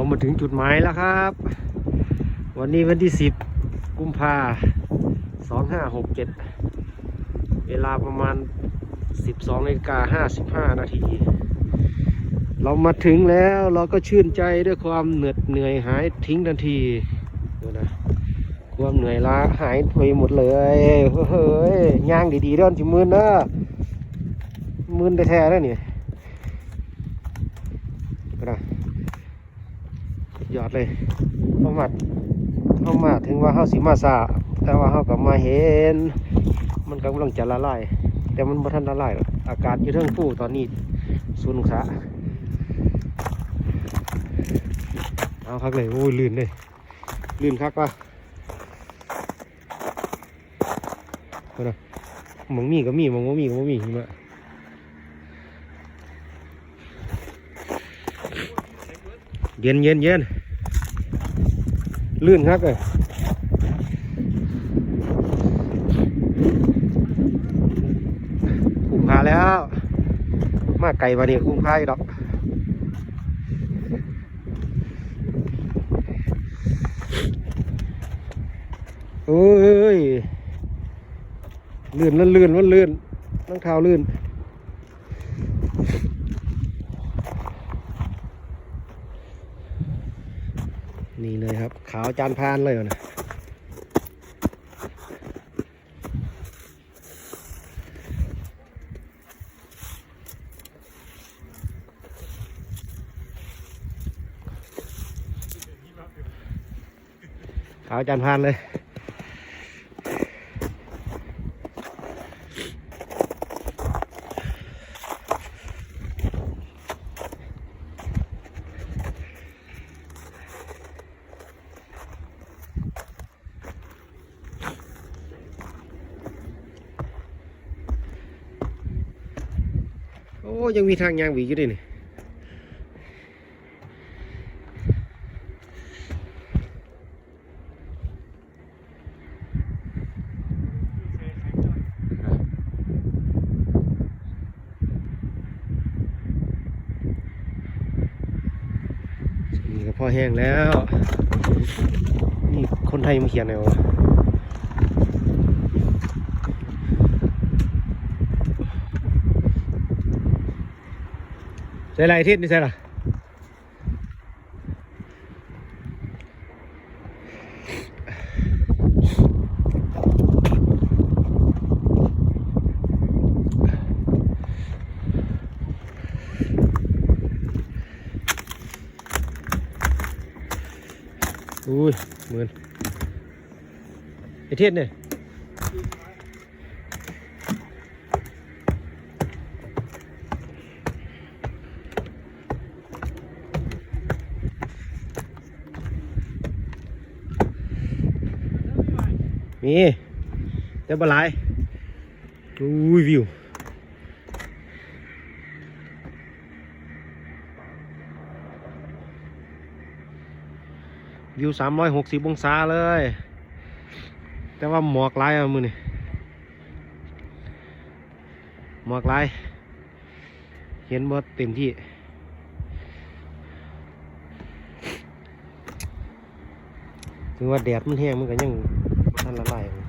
เรามาถึงจุดหมายแล้วครับ วันนี้วันที่สิบกุมภาสองห้าหกเจ็ดเวลาประมาณสิบสองนาฬิกาห้าสิบห้านาที เรามาถึงแล้วเราก็ชื่นใจด้วยความเหนื่อยเหนื่อยหายทิ้งทันทีดูนะความเหนื่อยล้าหายไปหมดเลยเฮ้ยย่างดีๆเด้อนจิมืนนะมืนแท้ๆแล้วนี่ก็ได้ ยอดเลยเข้ามาเข้ามาถึงว่าเฮาสิมาซาแต่ว่าเฮาก็มาเห็น มันกำลังจะละลายแต่มันบ่ทันละลายหรออากาศอยู่เทิงผู้ตอนนี้ศูนย์องศาเอาคักเลยโอ้ยลื่นเลยลื่นคักวะนะหมองมีก็มีหมองบ่มีก็บ่มีหิมะเย็นเย็นเย็น ลื่นครับเลยคุ้มค่าแล้ว มาไก่มาเนี่ยคุ้มค่าอีกดอกโอ้ย ลื่นมันลื่นมันลื่นรองเท้าลื่น นี่เลยครับ ขาวจานพานเลยนะขาวจานพานเลย อ้ยังมีทางยางหวีอยู่ด้วยนี่นี่ก็พอแห้งแล้ว นี่คนไทยมาเขียนไงว ส่ไรทิศนี่ใส่ละอุ้ยเหมือนไอเทศเนี่ย มีแต่บหลายอุ้ยวิววิวสามร้อยหกสิบองศาเลย แต่ว่าหมอกลายอะมือนี่หมอกลาย เห็นบ่เต็มที่ถึงว่าแดดมันแห้งมันก็ยัง ท่านละลาย